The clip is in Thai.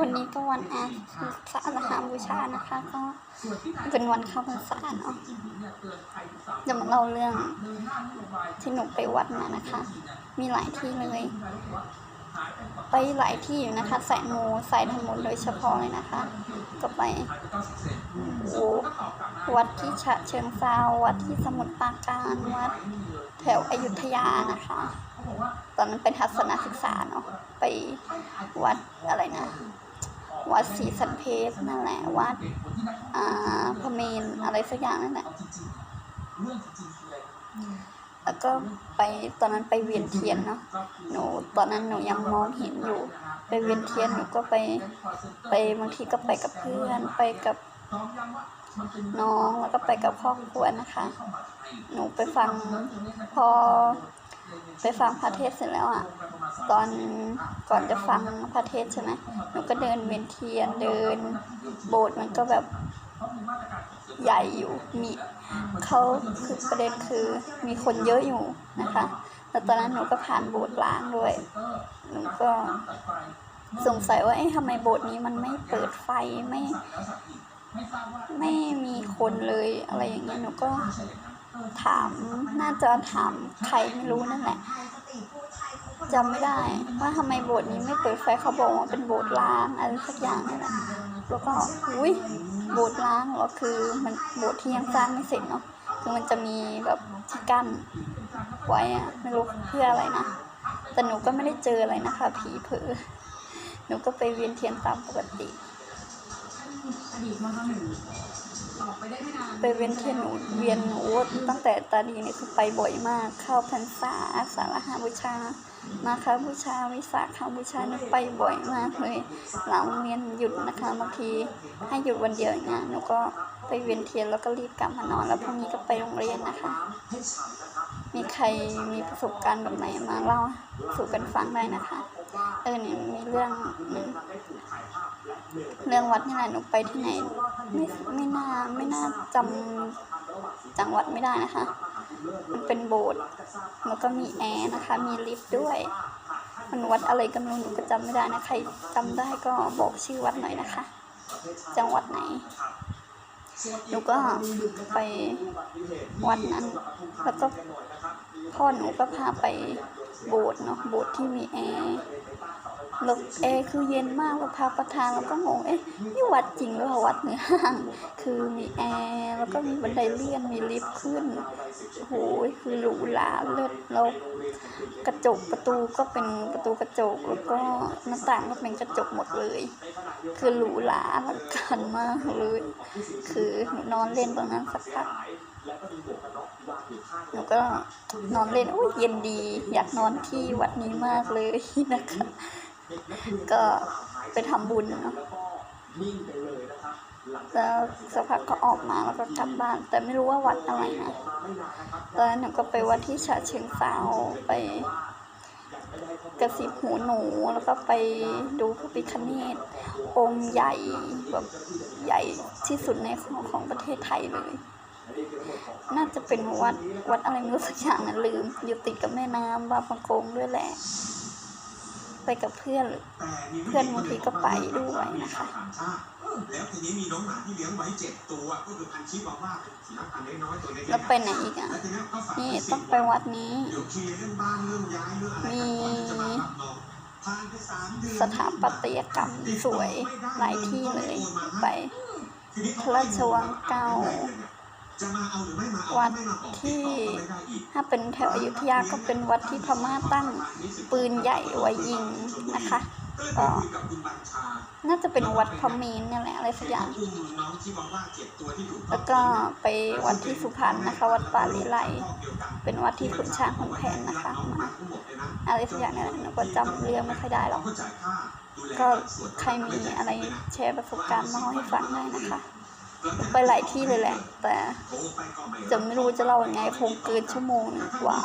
วันนี้ก็วันอาสาฬหาบูชานะคะ ก็เป็นวันเข้าพรรษาเนาะจะมาเล่าเรื่องที่หนูไปวัดมานะคะ มีหลายที่เลย ไปหลายที่อยู่นะคะสายมูสายธรรมนโดยเฉพาะเลยนะคะ ก็ไปวัดที่ฉะเชิงเซาวัดที่สมุทรปราการวัดแถวอยุธยานะคะตอนนั้นเป็นทัศนศึกษาเนาะไปวัดอะไรนะ วัดศรีสันเพชนั่นแหละวัดอ่าพระเมนอะไรสักอย่างนั่นแหละแล้วก็ไปตอนนั้นไปเวียนเทียนเนาะหนูตอนนั้นหนูยังมองเห็นอยู่ ไปเวียนเทียนหนูก็ไปไปบางทีก็ไปกับเพื่อนไปกับน้องแล้วก็ไปกับครอบครัวนะคะ หนูไปฟังพอ ไปฟังพระเทศเสร็จแล้วอะตอนก่อนจะฟังพระเทศใช่ไหมหนูก็เดินเวียนเทียนเดิน โบสถ์มันก็แบบใหญ่อยู่มีเขาคือประเด็นคือมีคนเยอะอยู่นะคะแล้วตอนนั้นหนูก็ผ่านโบสถ์ล้างด้วยหนูก็สงสัยว่าเอ๊ะทำไมโบสถ์นี้มันไม่เปิดไฟไม่ ไม่มีคนเลยอะไรอย่างเงี้ยหนูก็ ถามน่าจะถามใครไม่รู้นั่นแหละจำไม่ได้ว่าทำไมโบสถ์นี้ไม่เปิดไฟเขาบอกว่าเป็นโบสถ์ล้างอะไรสักอย่างนั่นแหละแล้วก็อุ้ยโบสถ์ล้างเหรอคือมันโบสถ์ที่ยังสร้างไม่เสร็จเนาะคือมันจะมีแบบที่กั้นไว้อะไม่รู้เพื่ออะไรนะแต่หนูก็ไม่ได้เจออะไรนะคะผีเผลอหนูก็ไปเวียนเทียนตามปกติ อดีตมหนึ่งตอบไปได้ไม่นานไปเวียนเทียนหนูเวียนหนูตั้งแต่ตาดีเนี่ยคือไปบ่อยมาก เข้าพรรษาสารหาบูชา มาคาบูชาวิสาขาบูชานี่ไปบ่อยมากเลยหลังเรียนหยุดนะคะบางทีให้หยุดวันเดียวอย่างเงี้ยหนูก็ไปเวียนเทียนแล้วก็รีบกลับมานอน แล้วพรุ่งนี้ก็ไปโรงเรียนนะคะ มีใครมีประสบการณ์แบบไหนมาเล่าสู่กันฟังได้นะคะ เออเนี่ยมีเรื่องหนึ่ง เรื่องวัดนี่แหละหนูไปที่ไหน ไม่ไม่น่าไม่น่าจำจังหวัดไม่ได้นะคะ มันเป็นโบสถ์แล้วก็มีแอร์นะคะ มีลิฟต์ด้วย มันวัดอะไรกันไม่รู้หนูก็จำไม่ได้นะใครจำได้ก็บอกชื่อวัดหน่อยนะคะ จังหวัดไหนหนูก็ไปวัดนั้น แล้วก็พ่อหนูก็พาไปโบสถ์เนาะโบสถ์ที่มีแอร์ แล้วแอร์คือเย็นมากแล้วพาประธานเราก็งงเอ๊ะนี่วัดจริงหรือวัดในห้าง คือมีแอร์แล้วก็มีบันไดเลื่อนมีลิฟต์ขึ้นโอ้โหคือหรูหราเลิศแล้วกระจกประตูก็เป็นประตูกระจกแล้วก็หน้าต่างก็เป็นกระจกหมดเลย คือหรูหราอลังการมากเลยคือหนูนอนเล่นตรงนั้นสักพักหนูก็นอนเล่นโอ้ยเย็นดี อยากนอนที่วัดนี้มากเลยนะคะ ก็ไปทำบุญเนาะแล้วสักพักก็ออกมาแล้วก็กลับบ้าน แต่ไม่รู้ว่าวัดอะไรนะตอนนั้นหนูก็ไปวัดที่ฉะเชิงเซาไปกระซิบหูหนูแล้วก็ไปดูพระพิฆเนศองค์ใหญ่แบบใหญ่ที่สุดในของของประเทศไทยเลย น่าจะเป็นวัดวัดอะไรไม่รู้สักอย่างนะลืม อยู่ติดกับแม่น้ำบางประกงด้วยแหละ ไปกับเพื่อน เพื่อนบางทีก็ไปด้วยนะคะแล้วทีนี้มีน้องหมาที่เลี้ยงไว้เจ็ดตัวก็คือพันธุ์ชิวาว่าเป็นสีน้ำตาลน้อยๆตัวเล็กๆแล้วไปไหนอีกอะแล้วทีนี้ก็ฝากนี่ไว้สิต้องไปวัดนี้เดี๋ยวเคลียร์เรื่องบ้านเรื่องย้ายเรื่องอะไรกันก่อนที่จะมารับน้องผ่านไปสามเดือนสถาปัตยกรรมสวยหลายที่เลยไปทีนี้พระราชวังเก่าจะมาเอาหรือไม่มาเอาวัดไม่มาบอกที่ ถ้าเป็นแถวอยุธยาก็เป็นวัดที่พม่าตั้งปืนใหญ่ไว้ยิงนะคะก็น่าจะเป็นวัดพระเมนเนี่ยแหละอะไรสักอย่าง แล้วก็ไปวัดที่สุพรรณนะคะ วัดป่าเลไลเป็นวัดที่ขุนช้างขุนแผนนะคะมาอะไรสักอย่างเนี่ยแหละหนูก็จำเรื่องไม่ค่อยได้หรอกก็ใครมีอะไรแชร์ประสบการณ์มาให้ฟังได้นะคะ ไปหลายที่เลยแหละ แต่จะไม่รู้จะเล่ายังไงคงเกินชั่วโมงกว่า